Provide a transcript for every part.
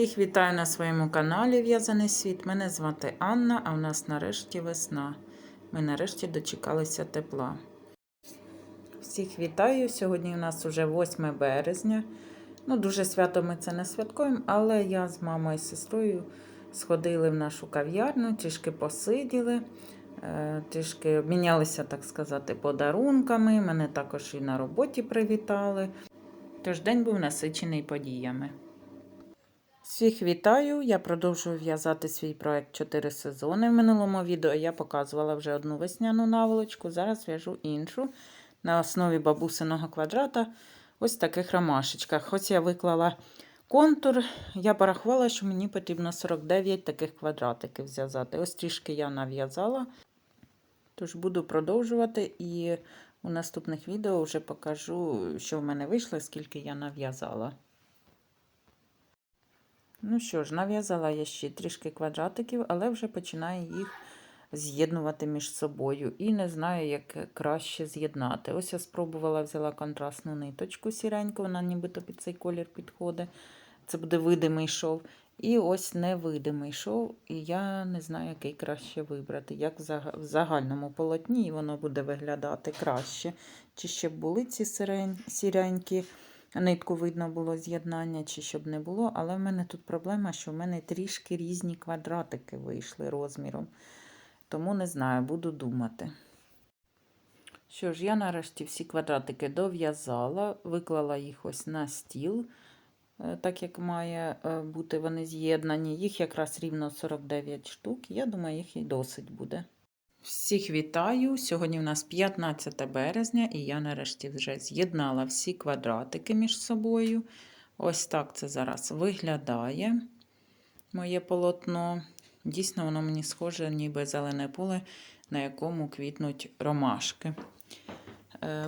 Всіх вітаю на своєму каналі В'язаний світ. Мене звати Анна, а в нас нарешті весна. Ми нарешті дочекалися тепла. Всіх вітаю. Сьогодні у нас уже 8 березня. Ну, дуже свято ми це не святкуємо, але я з мамою і сестрою сходили в нашу кав'ярню, трішки посиділи, е, трішки обмінялися, так сказати, подарунками. Мене також і на роботі привітали. Тож день був насичений подіями. Всіх вітаю! Я продовжую в'язати свій проект 4 сезони. В минулому відео я показувала вже одну весняну наволочку, зараз в'яжу іншу на основі бабусиного квадрата. Ось в таких ромашечках. Хоч я виклала контур, я порахувала, що мені потрібно 49 таких квадратиків зв'язати. Ось трішки я нав'язала. Тож буду продовжувати і у наступних відео вже покажу, що в мене вийшло, скільки я нав'язала. Ну що ж, нав'язала я ще трішки квадратиків, але вже починаю їх з'єднувати між собою. І не знаю, як краще з'єднати. Ось я спробувала взяла контрастну ниточку сіреньку, вона нібито під цей колір підходить. Це буде видимий шов. І ось невидимий шов, і я не знаю, який краще вибрати. Як в загальному полотні воно буде виглядати краще. Чи ще були ці сіренькі нитку видно було з'єднання, чи щоб не було. Але в мене тут проблема, що в мене трішки різні квадратики вийшли розміром. Тому не знаю, буду думати. Що ж, я нарешті всі квадратики дов'язала, виклала їх ось на стіл, так як має бути вони з'єднані. Їх якраз рівно 49 штук. Я думаю, їх і досить буде. Всіх вітаю! Сьогодні у нас 15 березня, і я нарешті вже з'єднала всі квадратики між собою. Ось так це зараз виглядає моє полотно. Дійсно, воно мені схоже, ніби зелене поле, на якому квітнуть ромашки.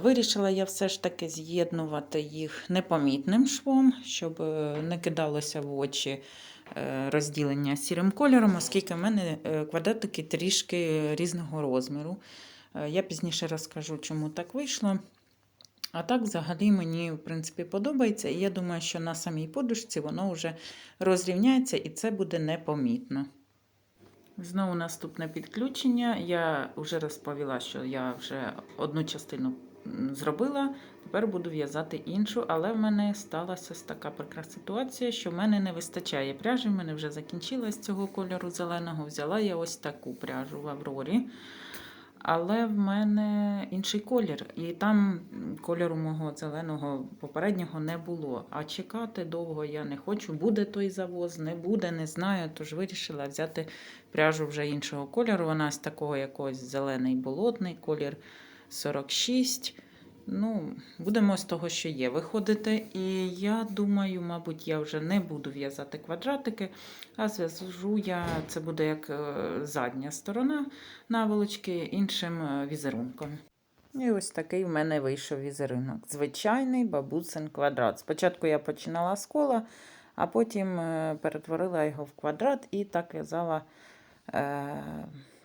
Вирішила я все ж таки з'єднувати їх непомітним швом, щоб не кидалося в очі розділення сірим кольором, оскільки в мене квадратики трішки різного розміру. Я пізніше розкажу, чому так вийшло. А так, взагалі, мені, в принципі, подобається. І я думаю, що на самій подушці воно вже розрівняється і це буде непомітно. Знову наступне підключення. Я вже розповіла, що я вже одну частину зробила, тепер буду в'язати іншу, але в мене сталася така прикра ситуація, що в мене не вистачає пряжі, в мене вже закінчилась цього кольору зеленого. Взяла я ось таку пряжу в Аврорі. Але в мене інший колір, і там кольору мого зеленого попереднього не було. А чекати довго я не хочу. Буде той завоз, не буде, не знаю. Тож вирішила взяти пряжу вже іншого кольору. Вона з такого якогось зелений болотний, колір 46. Ну, Будемо з того, що є, виходити. І я думаю, мабуть, я вже не буду в'язати квадратики, а зв'яжу я, це буде як задня сторона наволочки іншим візерунком. І ось такий в мене вийшов візерунок. Звичайний бабусин квадрат. Спочатку я починала з кола, а потім перетворила його в квадрат і так в'язала. Е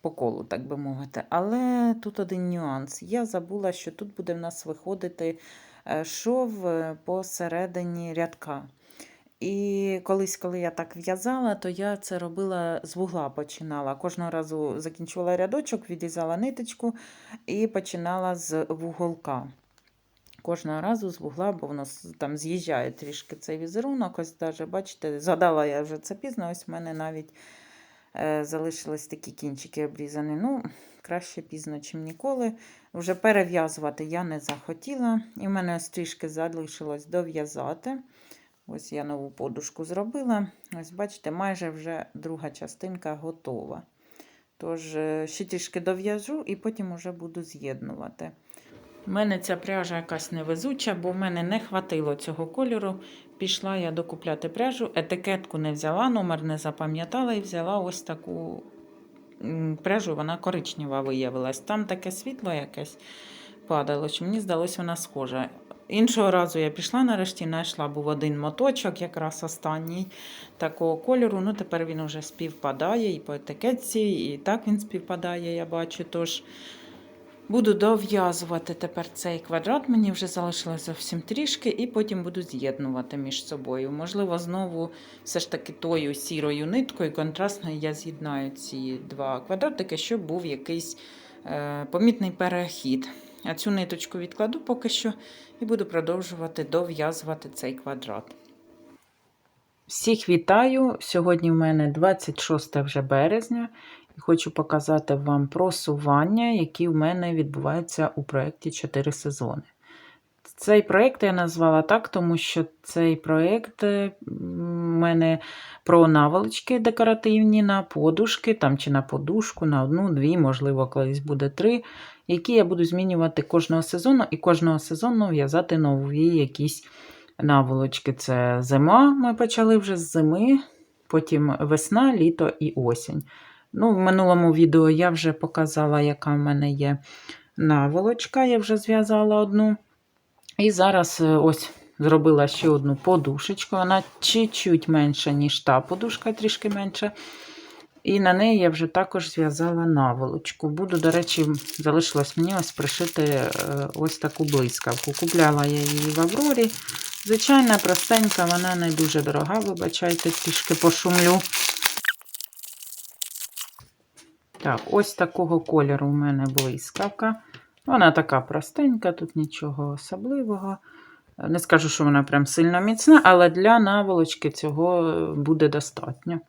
по колу, так би мовити. Але тут один нюанс. Я забула, що тут буде в нас виходити е, шов е, посередині рядка. І колись, коли я так в'язала, то я це робила з вугла починала. Кожного разу закінчувала рядочок, відрізала ниточку і починала з вуголка. Кожного разу з вугла, бо воно там з'їжджає трішки цей візерунок. Ось даже, бачите, згадала я вже це пізно, ось в мене навіть залишились такі кінчики обрізані. Ну, краще пізно, ніж ніколи. Вже перев'язувати я не захотіла. І в мене ось залишилось дов'язати. Ось я нову подушку зробила. Ось, бачите, майже вже друга частинка готова. Тож, е, ще трішки дов'яжу і потім вже буду з'єднувати. У мене ця пряжа якась невезуча, бо в мене не хватило цього кольору. Пішла я докупляти пряжу, етикетку не взяла, номер не запам'ятала і взяла ось таку пряжу, вона коричнева виявилась. Там таке світло якесь падало, що мені здалося, вона схожа. Іншого разу я пішла, нарешті знайшла був один моточок, якраз останній такого кольору. Ну, Тепер він вже співпадає і по етикетці, і так він співпадає, я бачу. Тож Буду дов'язувати тепер цей квадрат, мені вже залишилось зовсім трішки, і потім буду з'єднувати між собою. Можливо, знову все ж таки тою сірою ниткою контрастною я з'єднаю ці два квадратики, щоб був якийсь е, помітний перехід. А цю ниточку відкладу поки що і буду продовжувати дов'язувати цей квадрат. Всіх вітаю! Сьогодні в мене 26 вже березня і хочу показати вам просування, які в мене відбуваються у проєкті 4 сезони. Цей проєкт я назвала так, тому що цей проєкт е, в мене про наволочки декоративні на подушки, там чи на подушку, на одну, дві, можливо, колись буде три, які я буду змінювати кожного сезону і кожного сезону в'язати нові якісь наволочки. Це зима, ми почали вже з зими, потім весна, літо і осінь. Ну, В минулому відео я вже показала, яка в мене є наволочка, я вже зв'язала одну. І зараз е, ось зробила ще одну подушечку. Вона чуть-чуть менша, ніж та подушка, трішки менша. І на неї я вже також зв'язала наволочку. Буду, до речі, залишилось мені ось пришити е, ось таку блискавку. Купляла я її в Аврорі. Звичайна, простенька, вона не дуже дорога, вибачайте, трішки пошумлю. Так, ось такого кольору у мене блискавка. Вона така простенька, тут нічого особливого. Не скажу, що вона прям сильно міцна, але для наволочки цього буде достатньо.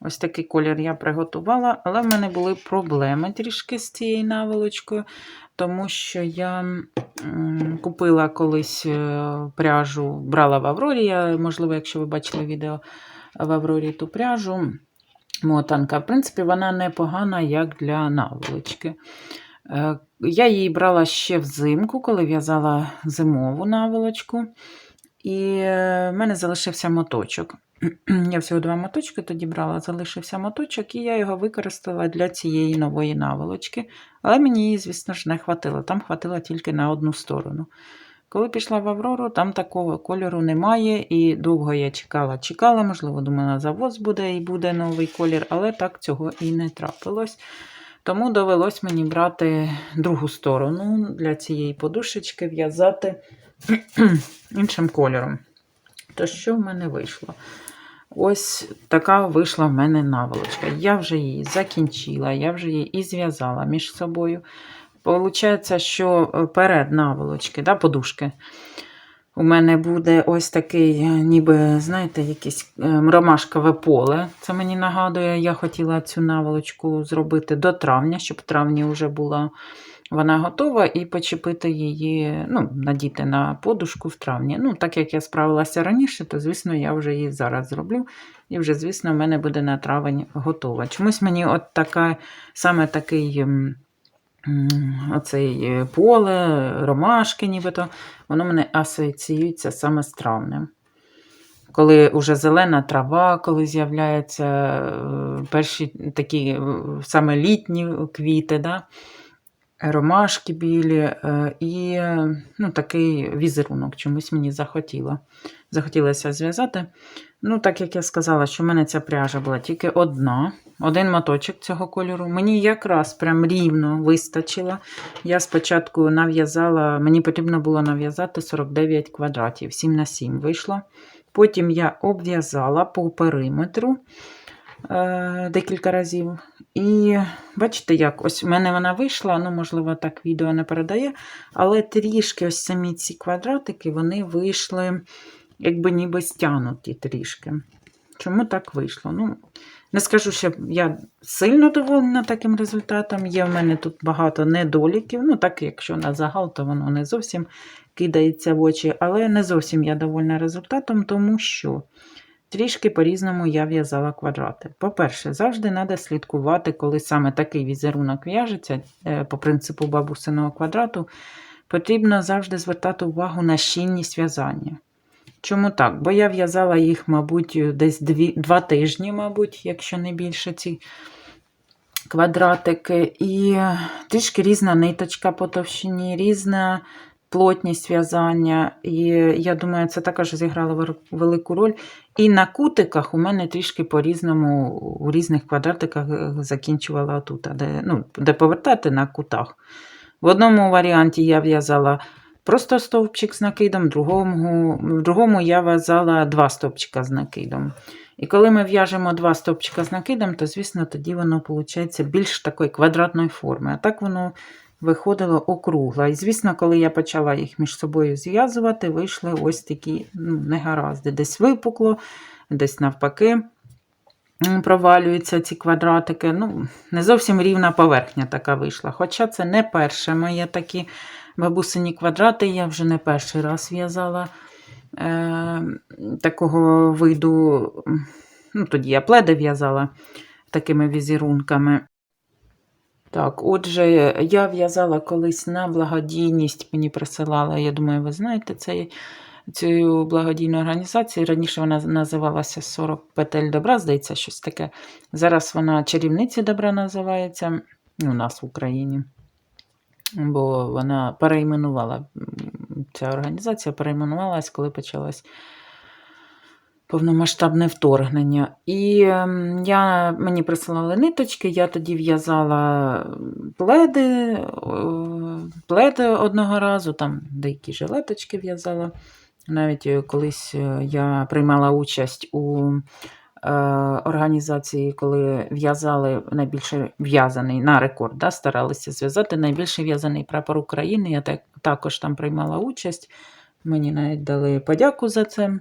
Ось такий колір я приготувала, але в мене були проблеми трішки з цією наволочкою, тому що я купила колись е, пряжу, брала в Аврорі. Можливо, якщо ви бачили відео в Аврорі ту пряжу, мотанка. В принципі, вона непогана як для наволочки. Е, Я її брала ще взимку, коли в'язала зимову наволочку. І е, в мене залишився моточок. Я всього два моточки тоді брала, залишився моточок, і я його використала для цієї нової наволочки. Але мені її, звісно ж, не хватило. Там хватило тільки на одну сторону. Коли пішла в Аврору, там такого кольору немає, і довго я чекала, чекала, можливо, думала, завоз буде і буде новий колір, але так цього і не трапилось. Тому довелось мені брати другу сторону для цієї подушечки, в'язати іншим кольором. То що в мене вийшло? Ось така вийшла в мене наволочка. Я вже її закінчила, я вже її і зв'язала між собою. Получається, що е, перед наволочки, да, подушки, у мене буде ось такий, ніби, знаєте, якесь е, ромашкове поле. Це мені нагадує, я хотіла цю наволочку зробити до травня, щоб в травні вже була вона готова, і почепити її, ну, надіти на подушку в травні. Ну, так як я справилася раніше, то, звісно, я вже її зараз зроблю. І вже, звісно, в мене буде на травень готова. Чомусь мені от така, саме такий. Оцей е, поле, ромашки, нібито, воно мене асоціюється саме з травнем. Коли вже зелена трава, коли з'являються е, перші такі е, саме літні квіти, да? Ромашки білі е, і ну, такий візерунок чомусь мені захотіло. захотілося зв'язати. Ну, так як я сказала, що в мене ця пряжа була тільки одна, один моточок цього кольору. Мені якраз прям рівно вистачило. Я спочатку нав'язала, мені потрібно було нав'язати 49 квадратів, 7 на 7 вийшло. Потім я обв'язала по периметру декілька разів. І бачите, як ось у мене вона вийшла, ну, можливо, так відео не передає, але трішки ось самі ці квадратики вони вийшли, якби ніби стягнуті трішки. Чому так вийшло? Ну, Не скажу, що я сильно довольна таким результатом. Є в мене тут багато недоліків. Ну, так, якщо на загал, то воно не зовсім кидається в очі, але не зовсім я довольна результатом, тому що. Трішки по-різному я в'язала квадрати. По-перше, завжди треба слідкувати, коли саме такий візерунок в'яжеться, е, по принципу бабусиного квадрату, потрібно завжди звертати увагу на щільність в'язання. Чому так? Бо я в'язала їх, мабуть, десь дві, два тижні, мабуть, якщо не більше ці квадратики. І трішки різна ниточка по товщині, різна плотність в'язання. І я думаю, це також зіграло велику роль. І на кутиках у мене трішки по-різному, у різних квадратиках е, закінчувала тут, де, ну, де повертати на кутах. В одному варіанті я в'язала просто стовпчик з накидом, другому, в другому я в'язала два стовпчика з накидом. І коли ми в'яжемо два стовпчика з накидом, то, звісно, тоді воно виходить більш такої квадратної форми. А так воно виходило округло. І, звісно, коли я почала їх між собою зв'язувати, вийшли ось такі ну, негаразди. Десь випукло, десь навпаки провалюються ці квадратики. Ну, не зовсім рівна поверхня така вийшла. Хоча це не перше моє такі бабусині квадрати, я вже не перший раз в'язала е, такого виду. Ну, тоді я пледи в'язала такими візерунками. Так, отже, я в'язала колись на благодійність, мені присилала, я думаю, ви знаєте цей, цю благодійну організацію. Раніше вона називалася 40 петель добра, здається, щось таке. Зараз вона чарівниці добра називається у нас в Україні. Бо вона перейменувала, ця організація перейменувалась, коли почалась повномасштабне вторгнення. І ем, я, мені присилали ниточки, я тоді в'язала пледи, пледи одного разу, там деякі жилеточки в'язала. Навіть е, колись е, я приймала участь у е, організації, коли в'язали найбільше в'язаний на рекорд, да, старалися зв'язати найбільше в'язаний прапор України. Я так, також там приймала участь. Мені навіть дали подяку за це.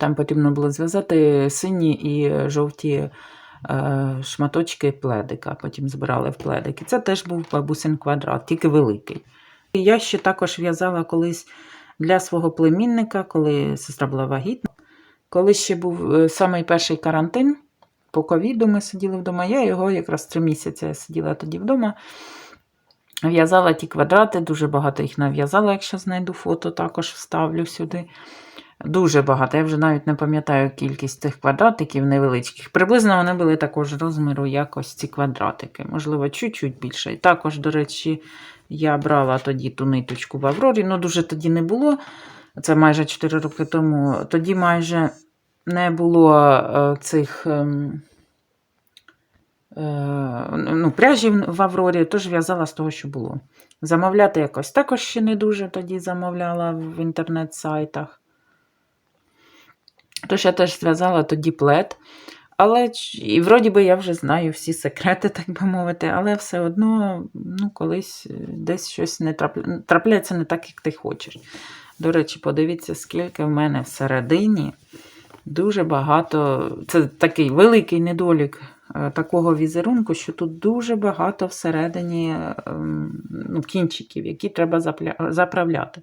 Там потрібно було зв'язати сині і жовті е, шматочки пледика, потім збирали в пледики. Це теж був бабусин квадрат, тільки великий. Я ще також в'язала колись для свого племінника, коли сестра була вагітна. Коли ще був е, самий перший карантин, по ковіду ми сиділи вдома. Я його якраз три місяці сиділа тоді вдома. В'язала ті квадрати, дуже багато їх нав'язала, якщо знайду фото, також вставлю сюди. Дуже багато. Я вже навіть не пам'ятаю кількість тих квадратиків невеличких. Приблизно вони були також розміру, як ось ці квадратики. Можливо, чуть-чуть більше. І також, до речі, я брала тоді ту ниточку в Аврорі. Ну, дуже тоді не було. Це майже 4 роки тому. Тоді майже не було е, цих. ем, е, Ну, пряжі в Аврорі, тож в'язала з того, що було. Замовляти якось також ще не дуже тоді замовляла в інтернет-сайтах. Тож я теж зв'язала тоді плед. Але і вроді би я вже знаю всі секрети, так би мовити, але все одно ну, колись е, десь щось не трапля... трапляється не так, як ти хочеш. До речі, подивіться, скільки в мене всередині дуже багато. Це такий великий недолік е, такого візерунку, що тут дуже багато всередині ем, ну, кінчиків, які треба запля- заправляти.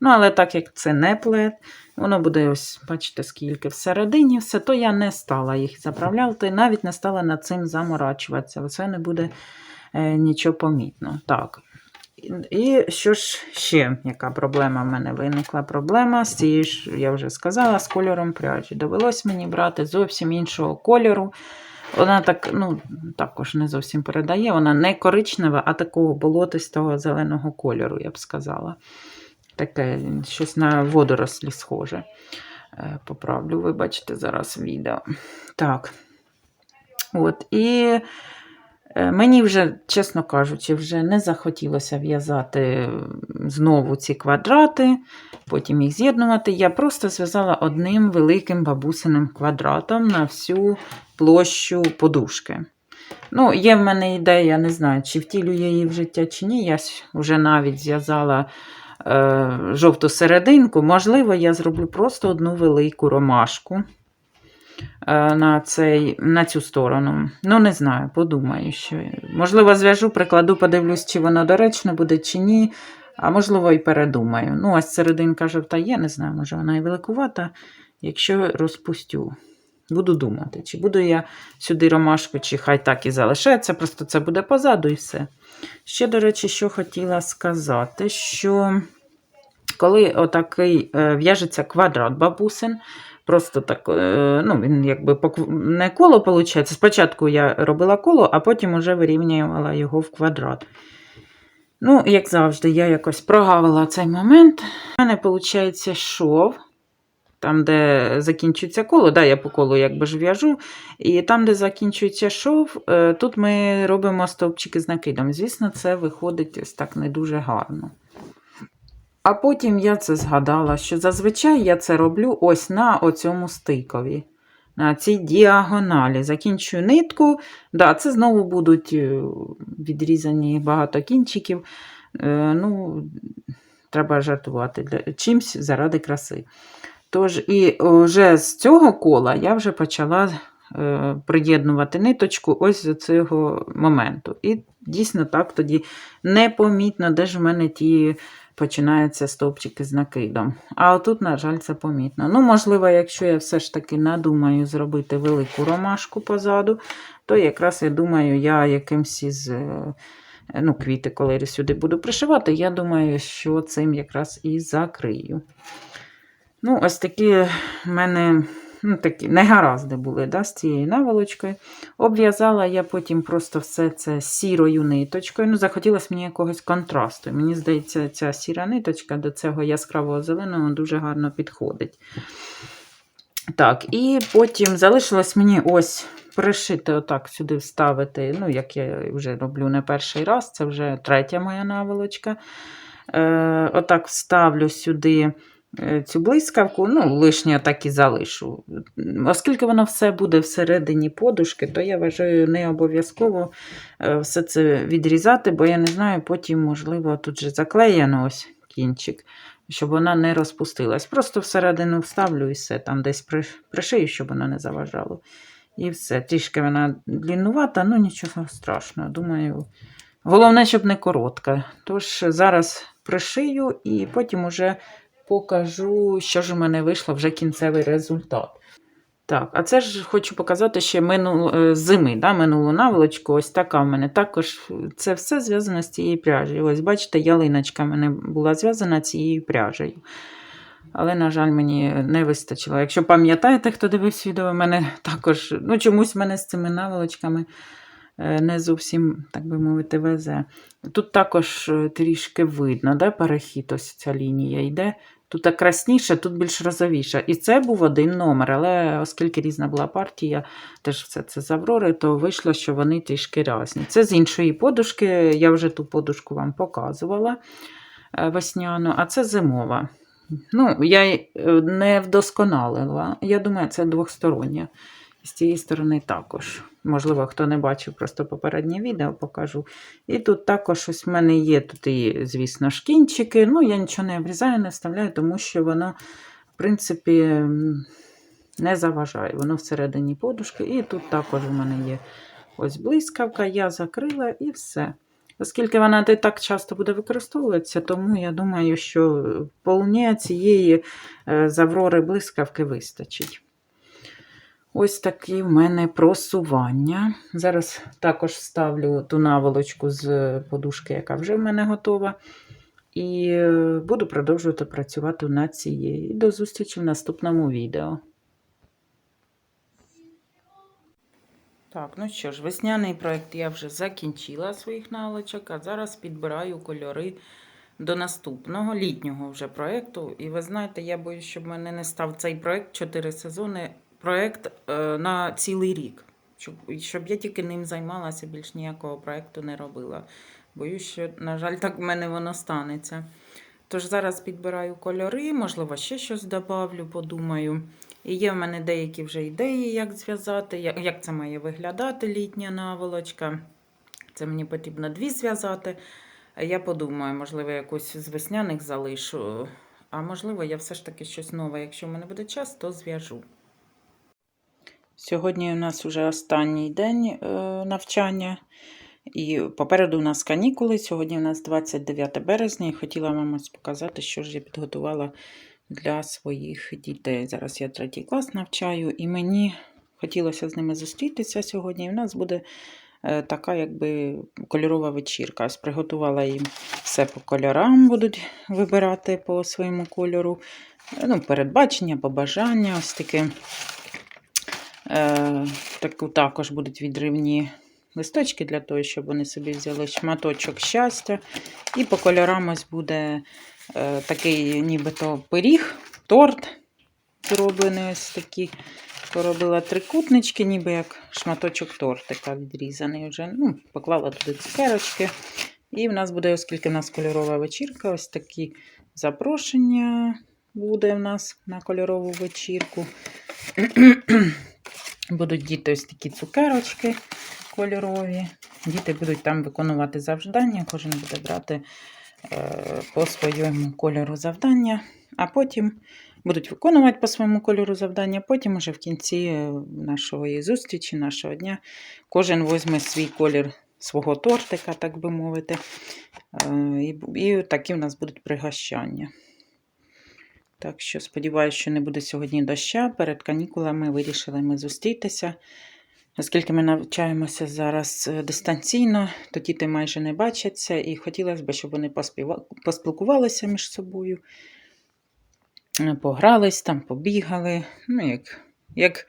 Ну, але так як це не плед, Воно буде ось, бачите, скільки всередині все, то я не стала їх заправляти, навіть не стала над цим заморачуватися. Оце не буде е, нічого помітно. Так. І що ж ще, яка проблема в мене виникла? Проблема з цією я вже сказала, з кольором пряжі. Довелось мені брати зовсім іншого кольору. Вона так, ну, також не зовсім передає, вона не коричнева, а такого болотистого зеленого кольору, я б сказала. Таке щось на водорослі схоже. Е, Поправлю, ви бачите зараз відео. Так. От, і е, мені вже, чесно кажучи, вже не захотілося в'язати знову ці квадрати, потім їх з'єднувати. Я просто зв'язала одним великим бабусиним квадратом на всю площу подушки. Ну, є в мене ідея, не знаю, чи втілю я її в життя, чи ні. Я вже навіть зв'язала жовту серединку. Можливо, я зроблю просто одну велику ромашку е, на, цей, на цю сторону. Ну, не знаю, подумаю. Що... Можливо, зв'яжу, прикладу, подивлюсь, чи воно доречно буде, чи ні. А можливо, і передумаю. Ну, ось серединка жовта є, не знаю, може вона і великувата, якщо розпустю. Буду думати, чи буду я сюди ромашку, чи хай так і залишається, просто це буде позаду і все. Ще, до речі, що хотіла сказати, що коли отакий е, в'яжеться квадрат бабусин, просто так, е, ну, він якби не коло виходить. Спочатку я робила коло, а потім вже вирівнювала його в квадрат. Ну, як завжди, я якось прогавила цей момент. У мене, виходить, шов там, де закінчується коло, да, я по колу якби ж в'яжу, і там, де закінчується шов, е, тут ми робимо стовпчики з накидом. Звісно, це виходить ось так не дуже гарно. А потім я це згадала, що зазвичай я це роблю ось на оцьому стикові, на цій діагоналі. Закінчую нитку. Да, це знову будуть е, відрізані багато кінчиків. Е, Ну, треба жартувати чимсь заради краси. Тож, і вже з цього кола я вже почала е, приєднувати ниточку ось з цього моменту. І дійсно так тоді непомітно, де ж в мене ті починаються стовпчики з накидом. А отут, на жаль, це помітно. Ну, можливо, якщо я все ж таки надумаю зробити велику ромашку позаду, то якраз я думаю, я якимсь із. е, Ну, квіти, коли я сюди буду пришивати, я думаю, що цим якраз і закрию. Ну, ось такі в мене ну, такі негаразди були да, з цією наволочкою. Обв'язала я потім просто все це сірою ниточкою. Ну, захотілося мені якогось контрасту. Мені здається, ця сіра ниточка до цього яскравого зеленого дуже гарно підходить. Так, і потім залишилось мені ось пришити, отак сюди вставити. Ну, як я вже роблю не перший раз, це вже третя моя наволочка. Е, Отак вставлю сюди цю блискавку, ну, лишнє так і залишу. Оскільки воно все буде всередині подушки, то я вважаю, не обов'язково е, все це відрізати, бо я не знаю, потім, можливо, тут же заклеєно ось кінчик, щоб вона не розпустилась. Просто всередину вставлю і все, там десь пришию, щоб вона не заважало. І все. Трішки вона дліннувата, ну нічого страшного. Думаю, головне, щоб не коротка. Тож зараз пришию і потім уже покажу, що ж у мене вийшло вже кінцевий результат. Так, а це ж хочу показати ще минулу, е, зими, да, минулу наволочку. Ось така в мене. Також це все зв'язано з цією пряжею. Ось, бачите, ялиночка в мене була зв'язана цією пряжею. Але, на жаль, мені не вистачило. Якщо пам'ятаєте, хто дивився відео, в мене також, ну, чомусь в мене з цими наволочками е, не зовсім, так би мовити, везе. Тут також е, трішки видно, да, перехід, ось ця лінія йде. Тут красніше, тут більш розовіше. І це був один номер, але оскільки різна була партія, теж все це з Аврори, то вийшло, що вони трішки різні. Це з іншої подушки, я вже ту подушку вам показувала е, весняну, а це зимова. Ну, я е, не вдосконалила. Я думаю, це двостороння. З цієї сторони також. Можливо, хто не бачив, просто попереднє відео покажу. І тут також ось в мене є тут і, звісно, шкінчики. Ну, я нічого не обрізаю, не вставляю, тому що воно, в принципі, не заважає. Воно всередині подушки. І тут також у мене є ось блискавка, я закрила і все. Оскільки вона не так часто буде використовуватися, тому я думаю, що вполне цієї е, з Аврори блискавки вистачить. Ось такі в мене просування. Зараз також вставлю ту наволочку з подушки, яка вже в мене готова. І е, буду продовжувати працювати над цією. До зустрічі в наступному відео. Так, ну що ж, весняний проєкт я вже закінчила своїх наволочок, а зараз підбираю кольори до наступного літнього вже проєкту. І ви знаєте, я боюсь, щоб мене не став цей проєкт 4 сезони, проєкт е, на цілий рік. Щоб, щоб я тільки ним займалася, більш ніякого проєкту не робила. Боюсь, що, на жаль, так в мене воно станеться. Тож зараз підбираю кольори, можливо, ще щось добавлю, подумаю. І є в мене деякі вже ідеї, як зв'язати, як, це має виглядати літня наволочка. Це мені потрібно дві зв'язати. Я подумаю, можливо, якусь з весняних залишу. А можливо, я все ж таки щось нове. Якщо в мене буде час, то зв'яжу. Сьогодні у нас вже останній день е, навчання. І попереду у нас канікули. Сьогодні у нас 29 березня, і хотіла вам ось показати, що ж я підготувала для своїх дітей. Зараз я третій клас навчаю, і мені хотілося з ними зустрітися сьогодні. І в нас буде е, така, якби кольорова вечірка. Ось приготувала їм все по кольорам, будуть вибирати по своєму кольору. Е, Ну, передбачення, побажання, ось таке. Е, таку також будуть відривні листочки для того, щоб вони собі взяли шматочок щастя. І по кольорам ось буде е, такий нібито пиріг, торт. зроблені ось такі. Поробила трикутнички, ніби як шматочок тортика відрізаний вже. Ну, поклала туди цукерочки. І в нас буде, оскільки в нас кольорова вечірка, ось такі запрошення буде в нас на кольорову вечірку. Будуть діти ось такі цукерочки кольорові. Діти будуть там виконувати завдання, кожен буде брати е, по своєму кольору завдання, а потім будуть виконувати по своєму кольору завдання. Потім, уже в кінці е, нашої зустрічі, нашого дня, кожен візьме свій колір свого тортика, так би мовити. Е, і такі в нас будуть пригощання. Так що сподіваюся, що не буде сьогодні доща. Перед канікулами вирішили ми зустрітися. Оскільки ми навчаємося зараз е, дистанційно, то діти майже не бачаться, і хотілося б, щоб вони поспілкувалися між собою, е, погрались там, побігали. Ну, як, як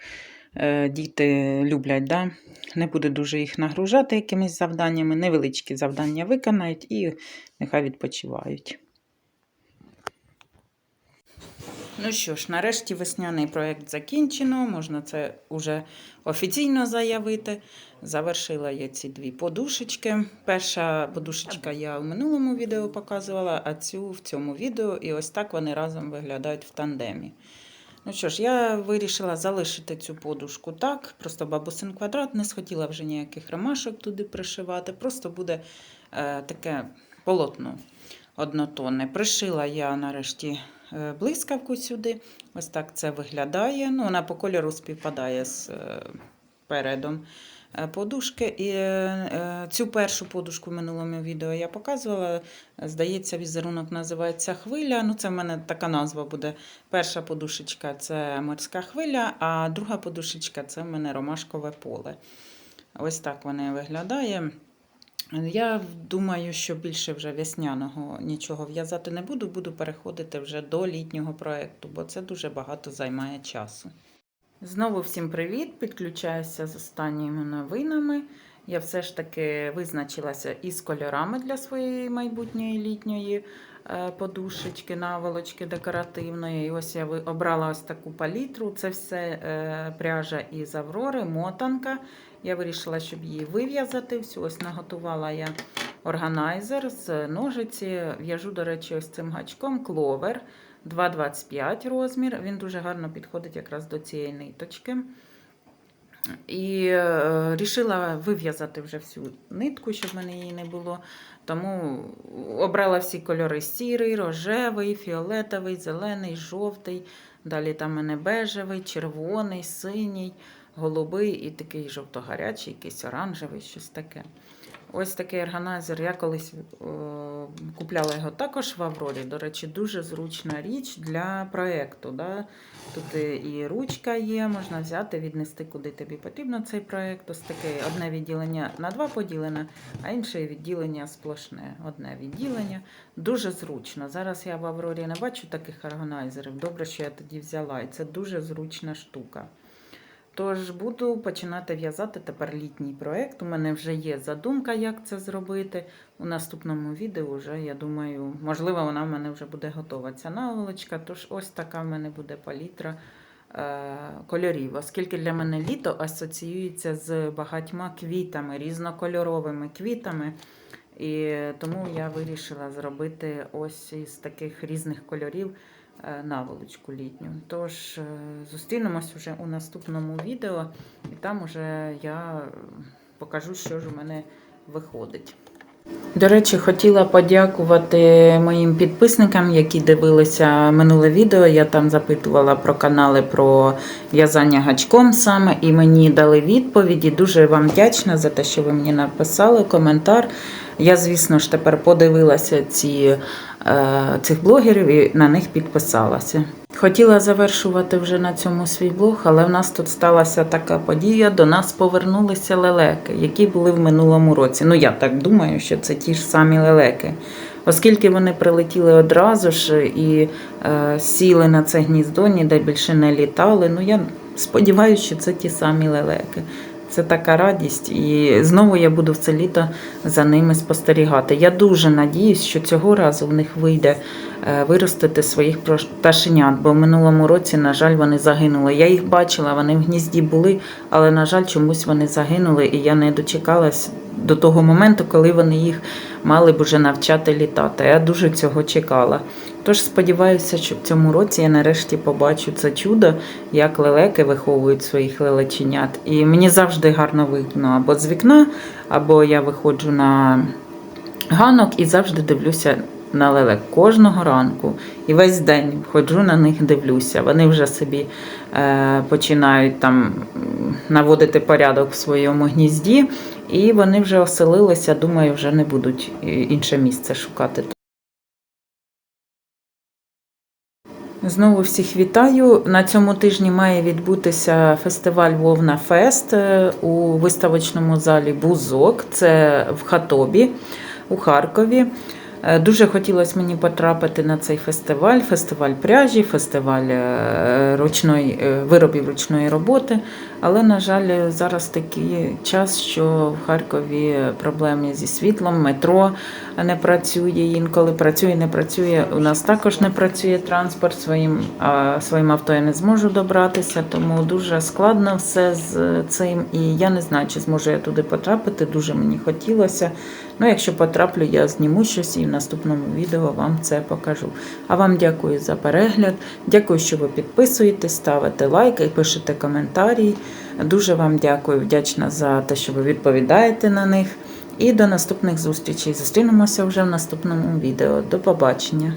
е, діти люблять, да? не буду дуже їх нагружати якимись завданнями, невеличкі завдання виконають і нехай відпочивають. Ну що ж, нарешті весняний проєкт закінчено, можна це вже офіційно заявити. Завершила я ці дві подушечки. Перша подушечка я в минулому відео показувала, а цю в цьому відео. І ось так вони разом виглядають в тандемі. Ну що ж, я вирішила залишити цю подушку так. Просто бабусин квадрат, не схотіла вже ніяких ромашок туди пришивати. Просто буде е, таке полотно однотонне. Пришила я нарешті блискавку сюди. Ось так це виглядає. Ну, вона по кольору співпадає з е, передом е, подушки. І е, е, цю першу подушку в минулому відео я показувала. Здається, візерунок називається хвиля. Ну, це в мене така назва буде. Перша подушечка це морська хвиля, а друга подушечка це в мене ромашкове поле. Ось так вона виглядає. Я думаю, що більше вже весняного нічого в'язати не буду, буду переходити вже до літнього проєкту, бо це дуже багато займає часу. Знову всім привіт! Підключаюся з останніми новинами. Я все ж таки визначилася із кольорами для своєї майбутньої літньої е, подушечки, наволочки декоративної. І ось я обрала ось таку палітру. Це все е, пряжа із Аврори, мотанка. Я вирішила, щоб її вив'язати. Ось наготувала я органайзер з ножиці. В'яжу, до речі, ось цим гачком кловер 2,25 розмір. Він дуже гарно підходить якраз до цієї ниточки. І е, рішила вив'язати вже всю нитку, щоб мене її не було. Тому обрала всі кольори: сірий, рожевий, фіолетовий, зелений, жовтий. Далі там мене бежевий, червоний, синій, голубий і такий жовто-гарячий, якийсь оранжевий, щось таке. Ось такий органайзер. Я колись е, купляла його також в Аврорі. До речі, дуже зручна річ для проєкту. Да? Тут і ручка є, можна взяти, віднести куди тобі потрібно цей проєкт. Ось таке одне відділення на два поділене, а інше відділення сплошне. Одне відділення. Дуже зручно. Зараз я в Аврорі не бачу таких органайзерів. Добре, що я тоді взяла. І це дуже зручна штука. Тож буду починати в'язати тепер літній проєкт. У мене вже є задумка, як це зробити. У наступному відео вже, я думаю, можливо, вона в мене вже буде готова ця наволочка. Тож ось така в мене буде палітра е, кольорів. Оскільки для мене літо асоціюється з багатьма квітами, різнокольоровими квітами. І тому я вирішила зробити ось із таких різних кольорів наволочку літню. Тож е, зустрінемось уже у наступному відео, і там уже я е, покажу, що ж у мене виходить. До речі, хотіла подякувати моїм підписникам, які дивилися минуле відео. Я там запитувала про канали про в'язання гачком саме, і мені дали відповіді. Дуже вам вдячна за те, що ви мені написали коментар. Я, звісно ж, тепер подивилася ці, е, цих блогерів і на них підписалася. Хотіла завершувати вже на цьому свій блог, але в нас тут сталася така подія. До нас повернулися лелеки, які були в минулому році. Ну, я так думаю, що це ті ж самі лелеки. Оскільки вони прилетіли одразу ж і е, сіли на це гніздо, ніде більше не літали. Ну, я сподіваюся, що це ті самі лелеки. Це така радість. І знову я буду в це літо за ними спостерігати. Я дуже надіюсь, що цього разу в них вийде е, виростити своїх пташенят, бо в минулому році, на жаль, вони загинули. Я їх бачила, вони в гнізді були, але, на жаль, чомусь вони загинули, і я не дочекалась до того моменту, коли вони їх мали б уже навчати літати. Я дуже цього чекала. Тож сподіваюся, що в цьому році я нарешті побачу це чудо, як лелеки виховують своїх лелеченят. І мені завжди гарно видно або з вікна, або я виходжу на ганок і завжди дивлюся на лелек кожного ранку. І весь день ходжу на них, дивлюся. Вони вже собі е, починають там наводити порядок в своєму гнізді, і вони вже оселилися. Думаю, вже не будуть е, інше місце шукати. Знову всіх вітаю. На цьому тижні має відбутися фестиваль Вовна Фест е, у виставочному залі Бузок. Це в Хатобі у Харкові. Е, Дуже хотілося мені потрапити на цей фестиваль, фестиваль пряжі, фестиваль е, ручної, е, виробів ручної роботи. Але, на жаль, зараз такий час, що в Харкові проблеми зі світлом, метро не працює інколи працює, не працює. У нас також не працює транспорт. Своїм, а, своїм авто я не зможу добратися, тому дуже складно все з цим. І я не знаю, чи зможу я туди потрапити. Дуже мені хотілося. Ну, якщо потраплю, я зніму щось і в наступному відео вам це покажу. А вам дякую за перегляд. Дякую, що ви підписуєтесь, ставите лайки і пишете коментарі. Дуже вам дякую, вдячна за те, що ви відповідаєте на них. І до наступних зустрічей. Зустрінемося вже в наступному відео. До побачення.